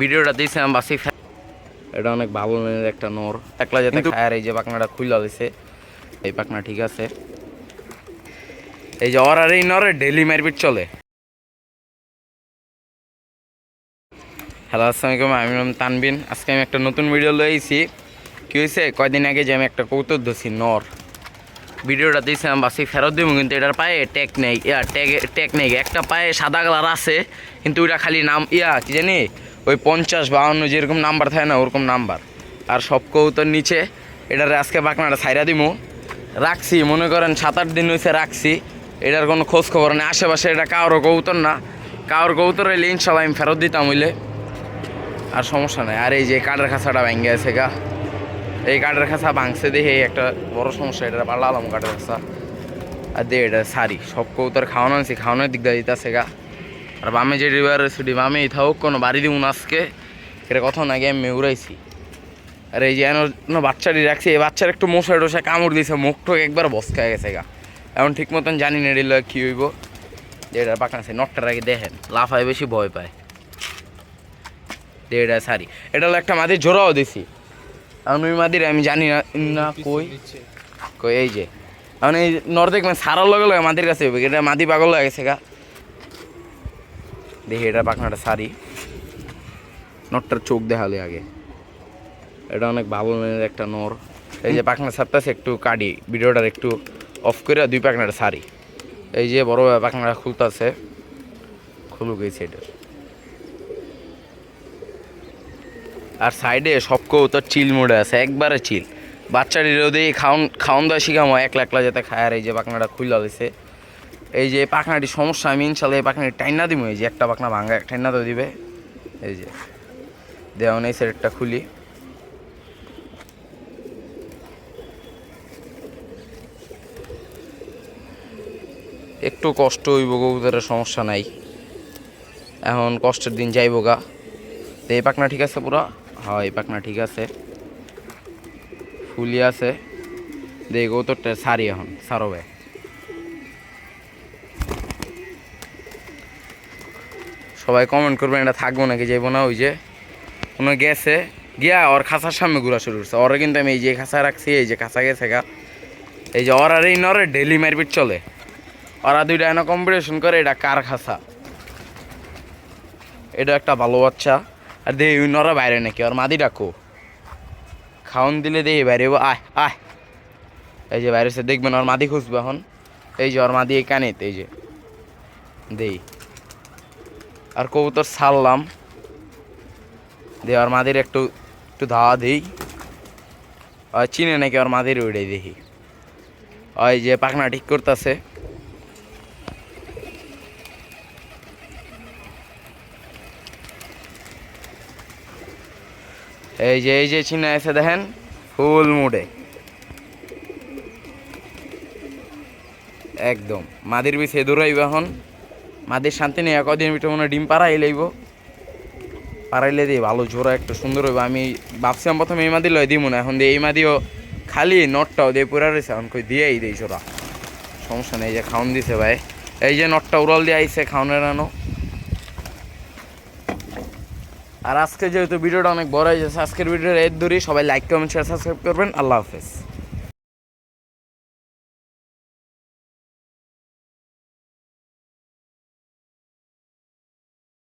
ভিডিওটা দিয়েছিলাম বাসি এটা অনেক ভালো মানের একটা নর। একলা যাতে খায় আর এই যে পাখনাটা খুইলা দিছে এই পাখনা ঠিক আছে। এই যে ওর আর এই নরে ডেলি মারপিট চলে। হ্যালো আসসালামাইকুম আমি নাম তানবিন। আজকে আমি একটা নতুন ভিডিও লয়েছি কি হয়েছে কয়দিন আগে যে আমি একটা কৌতুক ধরছি নর। ভিডিওটা দিয়েছিলাম বাসি ফেরত দিব কিন্তু এটার পায়ে ট্যাগ নেই। ইয়া ট্যাগ ট্যাগ নেই। একটা পায়ে সাদা কালার আছে কিন্তু ওইটা খালি নাম ইয়া কি জানি? ওই পঞ্চাশ বাউন্ন যেরকম নাম্বার থাকে না, ওরকম নাম্বার। আর সব কৌতর নিচে, এটার আজকে বাকনাটা ছাইরা দিমু। রাখছি, মনে করেন সাত আট দিন হয়েছে রাখছি। এটার কোনো খোঁজ খবর নেই। আশেপাশে এটা কারোর কৌতর না। কারোর কৌতর হইলে ইনশাল্লাহ আমি ফেরত দিতাম হইলে। আর সমস্যা নেই। আর এই যে কাঠের খাঁচাটা ভেঙে আছে গা। এই কাঠের খাঁচা ভাঙছে দেখে একটা বড় সমস্যা। এটা পাল্লালাম কাঠের খাঁচা। আর দে, এটা সারি। সব কৌতর খাওয়ানো আনছি, খাওয়ানোর দিক দিয়ে দিতেছে গা। আর বামে যে রিভার ছুটি, বামে থাকুক, কোনো বাড়ি দিব না আজকে। এটা কথা নাকি আমি উড়াইছি। আর এই যে এন বাচ্চাটি রাখছি, এই বাচ্চার একটু মশা টসা কামড় দিয়েছে মুখ টুক একবার বসকা গেছে গা। এখন ঠিক মতন জানি না এগুলো কী হইব। যে এটা পাকাছে নটটার আগে দেখেন, লাফায় বেশি ভয় পায়। যে এটা সারি এটা হলো একটা মাদির জোড়াও দিছি। এখন ওই মাদির আমি জানি না না কই। কই, এই যে। এখন এই নর মানে সারার লগে লগে মাদির কাছে এটা মাদি পাগল হয়ে গেছে গা। দেখি এটা পাখনাটা সারি নটটার চোখ দেখালে আগে। এটা অনেক ভালো একটা নর। এই যে পাখনা ছাড়তেছে একটু কাটি। ভিডিওটার একটু অফ করে দুই পাখনাটা সারি এই যে বড় পাখনাটা খুলতেছে, খুলুক এই সাইডের আর সাইডে সব কৌতর চিল মোড়ে আছে, একবারে চিল বাচ্চাটি রোদে খাওন খাওন দেওয়া শিখামো, একলা একলা যাতে খায়। আর এই যে পাখনাটা খুললা দিছে। এই যে পাখনাটি সমস্যা, আমি ইনশাল্লাহ এই পাখনাটি টাইনা দিব এই যে একটা পাখনা ভাঙা টাইনা তো দিবে। এই যে দেওয়ান এই সাইডটা খুলি। একটু কষ্ট হইব, কবুতরের সমস্যা নাই। এখন কষ্টের দিন যাইব গা। তো, এই পাখনা ঠিক আছে পুরা? হ্যাঁ এই পাখনা ঠিক আছে। ফুলি আছে। দে কৌতরটা সারি এখন সারো সবাই কমেন্ট করবেন, এটা থাকব নাকি, যাইবো না, ওই যে, কোনো গেছে? গিয়া ওর খাঁচার সামনে ঘুরা শুরু করছে। ওরা কিন্তু আমি এই যে খাঁচা রাখছি, এই যে খাঁচা গেছে গা। এই যে ওর আর এই নরে ডেলি মারপিট চলে। ওরা দুইটা এনে কম্পিটিশন করে, এটা কার খাঁচা? এটা একটা ভালো বাচ্চা। আর দেখি ওই নরা বাইরে নাকি, ওর মাদি ডাকো খাওন দিলে দেখি বাইরে আয় আয়। এই যে বাইরে দেখবেন ওর মাদি খুঁজবে এখন। এই যে ওর মাদি এই কানিতে, এই যে। দেই। আর কবুতর ছাড়লাম। দিয়ে মাদির একটু একটু ধাওয়া দিই। আর চিনে নাকি ওর মাদির ওইটাই দেখি। ওই যে পাখনা ঠিক করতেছে। এই যে এই যে চিনা এসে দেখেন, ফুল মুডে। একদম, মাদির বিছে দৌড়াইব এখন। মাদির শান্তি নেই কদিন ভিতরে মনে ডিম পাড়াই লইব। পাড়াইলে দিই ভালো জোড়া একটা সুন্দর হইব। আমি ভাবছিলাম প্রথমে এই মাদি লয় দিব না, এখন দিয়ে এই মাদিও খালি নটটাও দিয়ে পুরা রয়েছে, এখন কই দিয়েই দিই জোড়া সমস্যা নেই যে খাওন দিছে ভাই। এই যে নটটা উড়াল দিয়ে আইছে খাওনের আনো। আর আজকে যেহেতু ভিডিওটা অনেক বড় হয়ে যাচ্ছে আজকের ভিডিওর এর ধরি সবাই লাইক কমেন্ট শেয়ার সাবস্ক্রাইব করবেন। আল্লাহ হাফেজ।